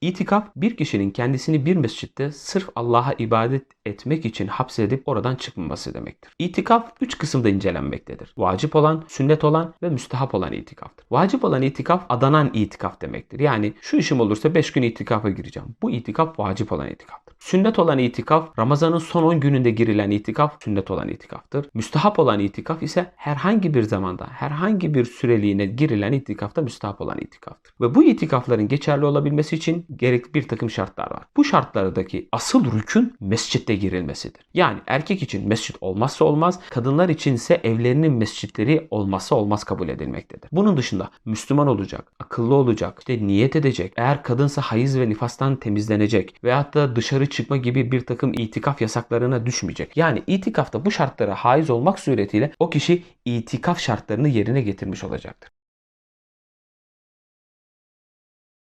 İtikaf bir kişinin kendisini bir mescitte sırf Allah'a ibadet etmek için hapsedip oradan çıkmaması demektir. İtikaf üç kısımda incelenmektedir. Vacip olan, sünnet olan ve müstehap olan itikaftır. Vacip olan itikaf adanan itikaf demektir. Yani şu işim olursa 5 gün itikafa gireceğim. Bu itikaf vacip olan itikaftır. Sünnet olan itikaf Ramazan'ın son 10 gününde girilen itikaf sünnet olan itikaftır. Müstehap olan itikaf ise herhangi bir zamanda herhangi bir süreliğine girilen itikafta müstehap olan itikaftır. Ve bu itikafların geçerli olabilmesi için gerek bir takım şartlar var. Bu şartlardaki asıl rükün mescitte girilmesidir. Yani erkek için mescit olmazsa olmaz, kadınlar için ise evlerinin mescitleri olmazsa olmaz kabul edilmektedir. Bunun dışında Müslüman olacak, akıllı olacak, işte niyet edecek, eğer kadınsa hayız ve nifastan temizlenecek veyahut da dışarı çıkma gibi bir takım itikaf yasaklarına düşmeyecek. Yani itikafta bu şartlara haiz olmak suretiyle o kişi itikaf şartlarını yerine getirmiş olacaktır.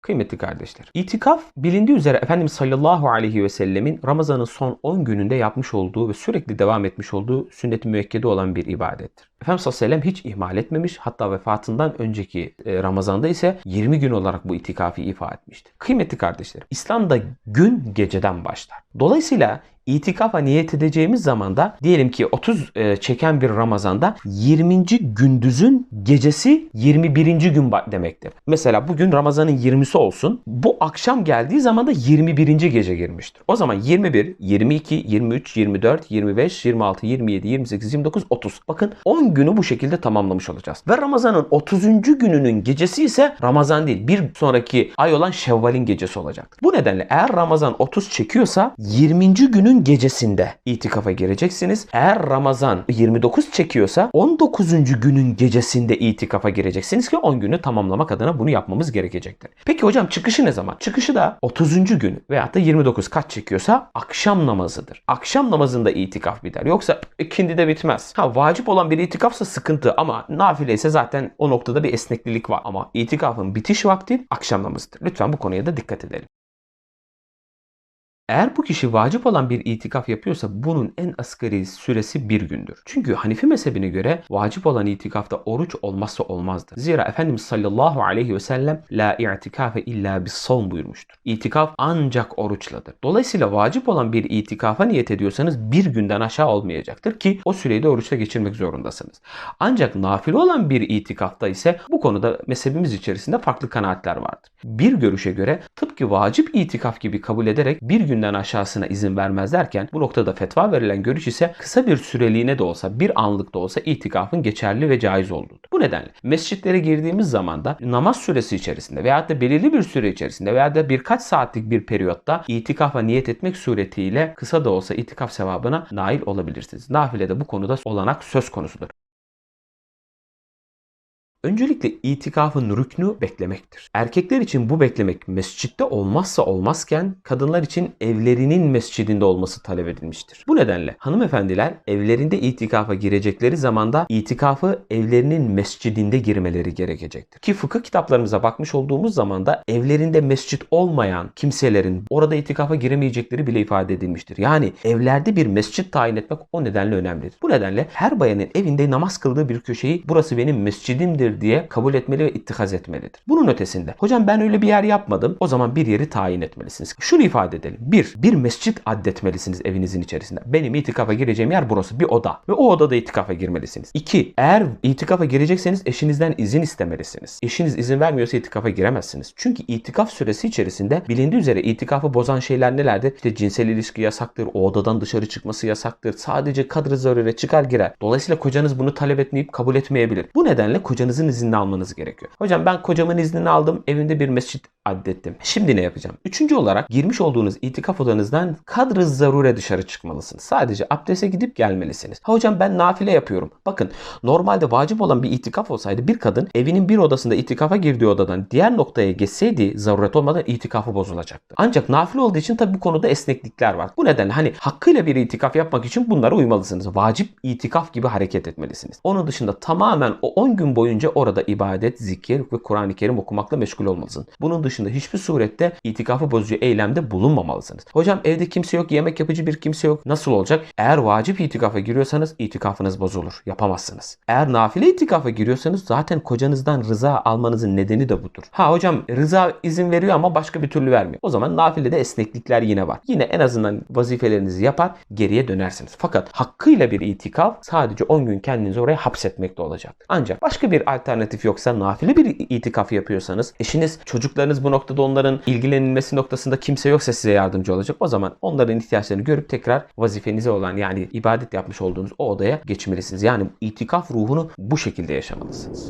Kıymetli kardeşler. İtikaf bilindiği üzere Efendimiz sallallahu aleyhi ve sellemin Ramazan'ın son 10 gününde yapmış olduğu ve sürekli devam etmiş olduğu sünnet-i müekkede olan bir ibadettir. Efendimiz sallallahu aleyhi ve sellem hiç ihmal etmemiş. Hatta vefatından önceki e, Ramazan'da ise 20 gün olarak bu itikafi ifa etmişti. Kıymetli kardeşlerim, İslam'da gün geceden başlar. Dolayısıyla itikafa niyet edeceğimiz zaman da diyelim ki 30 e, çeken bir Ramazan'da 20. gündüzün gecesi 21. gün demektir. Mesela bugün Ramazan'ın 20'si olsun. Bu akşam geldiği zaman da 21. gece girmiştir. O zaman 21, 22, 23, 24, 25, 26, 27, 28, 29, 30. Bakın 10 günü bu şekilde tamamlamış olacağız. Ve Ramazan'ın 30. gününün gecesi ise Ramazan değil bir sonraki ay olan Şevval'in gecesi olacak. Bu nedenle eğer Ramazan 30 çekiyorsa 20. günün gecesinde itikafa gireceksiniz. Eğer Ramazan 29 çekiyorsa 19. günün gecesinde itikafa gireceksiniz ki 10 günü tamamlamak adına bunu yapmamız gerekecektir. Peki hocam çıkışı ne zaman? Çıkışı da 30. gün veyahut da 29 kaç çekiyorsa akşam namazıdır. Akşam namazında itikaf biter. Yoksa ikindi de bitmez. Ha vacip olan bir itikafsa sıkıntı ama nafile ise zaten o noktada bir esneklilik var. Ama itikafın bitiş vakti akşam namazıdır. Lütfen bu konuya da dikkat edelim. Eğer bu kişi vacip olan bir itikaf yapıyorsa bunun en asgari süresi bir gündür. Çünkü Hanifi mezhebine göre vacip olan itikafta oruç olmazsa olmazdır. Zira Efendimiz sallallahu aleyhi ve sellem la i'tikafe illa bis savm buyurmuştur. İtikaf ancak oruçladır. Dolayısıyla vacip olan bir itikafa niyet ediyorsanız bir günden aşağı olmayacaktır ki o süreyi de oruçla geçirmek zorundasınız. Ancak nafile olan bir itikafta ise bu konuda mezhebimiz içerisinde farklı kanaatler vardır. Bir görüşe göre tıpkı vacip itikaf gibi kabul ederek bir gün günden aşağısına izin vermez derken bu noktada fetva verilen görüş ise kısa bir süreliğine de olsa bir anlık da olsa itikafın geçerli ve caiz olduğudur. Bu nedenle mescitlere girdiğimiz zaman da namaz süresi içerisinde veya da belirli bir süre içerisinde veya da birkaç saatlik bir periyotta itikafa niyet etmek suretiyle kısa da olsa itikaf sevabına nail olabilirsiniz. Nafilede bu konuda olanak söz konusudur. Öncelikle itikafın rüknü beklemektir. Erkekler için bu beklemek mescitte olmazsa olmazken kadınlar için evlerinin mescidinde olması talep edilmiştir. Bu nedenle hanımefendiler evlerinde itikafa girecekleri zamanda itikafı evlerinin mescidinde girmeleri gerekecektir. Ki fıkıh kitaplarımıza bakmış olduğumuz zaman da evlerinde mescit olmayan kimselerin orada itikafa giremeyecekleri bile ifade edilmiştir. Yani evlerde bir mescit tayin etmek o nedenle önemlidir. Bu nedenle her bayanın evinde namaz kıldığı bir köşeyi burası benim mescidimdir diye kabul etmeli ve ittihaz etmelidir. Bunun ötesinde hocam ben öyle bir yer yapmadım o zaman bir yeri tayin etmelisiniz. Şunu ifade edelim. Bir, bir mescit addetmelisiniz evinizin içerisinde. Benim itikafa gireceğim yer burası bir oda ve o odada itikafa girmelisiniz. İki, eğer itikafa girecekseniz eşinizden izin istemelisiniz. Eşiniz izin vermiyorsa itikafa giremezsiniz. Çünkü itikaf süresi içerisinde bilindiği üzere itikafı bozan şeyler nelerdir? İşte cinsel ilişki yasaktır, o odadan dışarı çıkması yasaktır. Sadece kadr zarure çıkar girer. Dolayısıyla kocanız bunu talep etmeyip kabul etmeyebilir. Bu nedenle kocanızın iznini almanız gerekiyor. Hocam ben kocamın iznini aldım. Evimde bir mescit addettim. Şimdi ne yapacağım? Üçüncü olarak girmiş olduğunuz itikaf odanızdan kadr zarure dışarı çıkmalısınız. Sadece abdeste gidip gelmelisiniz. Ha hocam ben nafile yapıyorum. Bakın normalde vacip olan bir itikaf olsaydı bir kadın evinin bir odasında itikafa girdiği odadan diğer noktaya geçseydi zaruret olmadan itikafı bozulacaktı. Ancak nafile olduğu için tabi bu konuda esneklikler var. Bu nedenle hani hakkıyla bir itikaf yapmak için bunlara uymalısınız. Vacip itikaf gibi hareket etmelisiniz. Onun dışında tamamen o 10 gün boyunca orada ibadet, zikir ve Kur'an-ı Kerim okumakla meşgul olmalısın. Bunun dışında dışında hiçbir surette itikafı bozucu eylemde bulunmamalısınız. Hocam evde kimse yok, yemek yapıcı bir kimse yok. Nasıl olacak? Eğer vacip itikafa giriyorsanız itikafınız bozulur. Yapamazsınız. Eğer nafile itikafa giriyorsanız zaten kocanızdan rıza almanızın nedeni de budur. Ha hocam rıza izin veriyor ama başka bir türlü vermiyor. O zaman nafilede esneklikler yine var. Yine en azından vazifelerinizi yapar geriye dönersiniz. Fakat hakkıyla bir itikaf sadece 10 gün kendinizi oraya hapsetmekte olacak. Ancak başka bir alternatif yoksa nafile bir itikaf yapıyorsanız eşiniz çocuklarınız bu noktada onların ilgilenilmesi noktasında kimse yoksa size yardımcı olacak. O zaman onların ihtiyaçlarını görüp tekrar vazifenize olan yani ibadet yapmış olduğunuz o odaya geçmelisiniz. Yani itikaf ruhunu bu şekilde yaşamalısınız.